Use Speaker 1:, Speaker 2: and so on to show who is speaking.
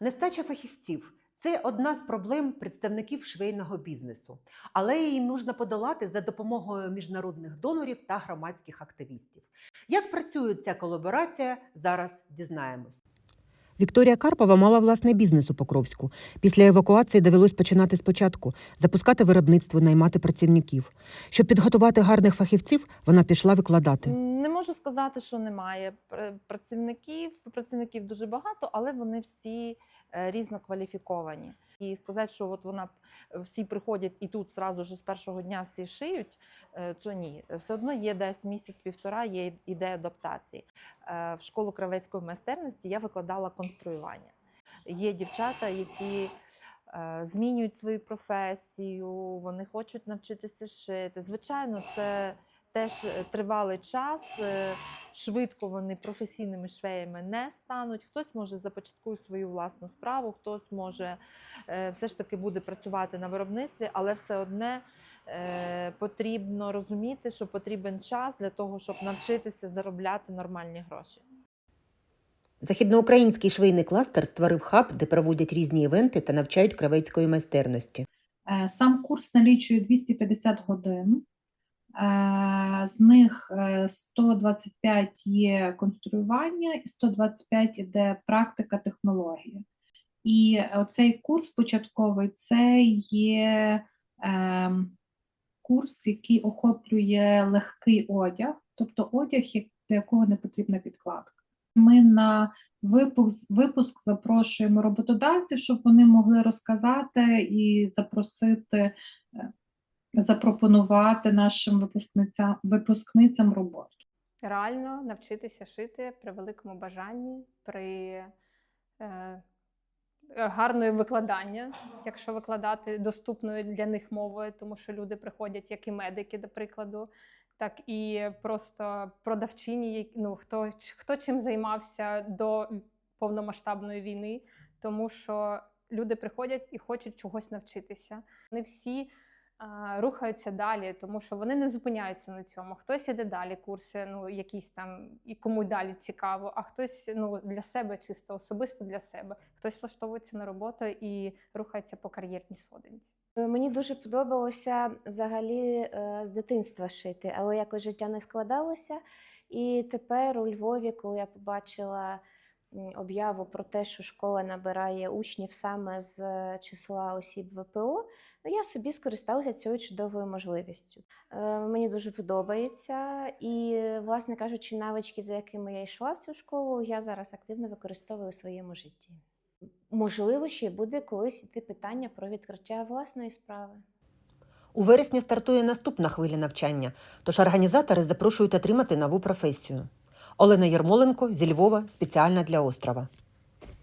Speaker 1: Нестача фахівців це одна з проблем представників швейного бізнесу, але її можна подолати за допомогою міжнародних донорів та громадських активістів. Як працює ця колаборація, зараз дізнаємось.
Speaker 2: Вікторія Карпова мала власний бізнес у Покровську. Після евакуації довелось починати спочатку, запускати виробництво, наймати працівників. Щоб підготувати гарних фахівців, вона пішла викладати.
Speaker 3: Не можу сказати, що немає працівників. Працівників дуже багато, але вони всі е, різнокваліфіковані. І сказати, що от вона всі приходять і тут зразу ж з першого дня всі шиють, е, то ні. Все одно є десь місяць-півтора, є ідея адаптації. Е, В школу кравецької майстерності я викладала конструювання. Є дівчата, які змінюють свою професію, вони хочуть навчитися шити. Звичайно, це теж е, тривалий час. е, Швидко вони професійними швеями не стануть. Хтось може започаткує свою власну справу, хтось може е, все ж таки буде працювати на виробництві, але все одне потрібно розуміти, що потрібен час для того, щоб навчитися заробляти нормальні гроші.
Speaker 2: Західноукраїнський швейний кластер створив хаб, де проводять різні івенти та навчають кравецької майстерності.
Speaker 4: Сам курс налічує 250 годин. Е, З них е, 125 є конструювання і 125 іде практика технологія. І оцей курс початковий це є ем, курс, який охоплює легкий одяг, тобто одяг, до якого не потрібна підкладка. Ми на випуск, випуск запрошуємо роботодавців, щоб вони могли розказати і запросити, е, запропонувати нашим випускницям, випускницям роботу.
Speaker 5: реально навчитися шити при великому бажанні, при е, гарної викладання, якщо викладати доступною для них мовою, тому що люди приходять як і медики, до прикладу, так і просто продавчині, ну, хто, хто чим займався до повномасштабної війни, тому що люди приходять і хочуть чогось навчитися. Вони всі рухаються далі, тому що вони не зупиняються на цьому. Хтось іде далі, курси, ну якісь там, і кому далі цікаво, а хтось ну для себе чисто особисто для себе. Хтось влаштовується на роботу і рухається по кар'єрній сходинці.
Speaker 6: Е, Мені дуже подобалося взагалі е, з дитинства шити, але якось життя не складалося. І тепер у Львові, коли я побачила об'яву про те, що школа набирає учнів саме з е, числа осіб ВПО, ну я собі скористалася цією чудовою можливістю. Е, Мені дуже подобається, і, власне кажучи, навички, за якими я йшла в цю школу, я зараз активно використовую у своєму житті. Можливо, ще буде колись іти питання про відкриття власної справи.
Speaker 2: У вересні стартує наступна хвиля навчання, тож організатори запрошують отримати нову професію. Олена Ярмоленко зі Львова спеціально для острова.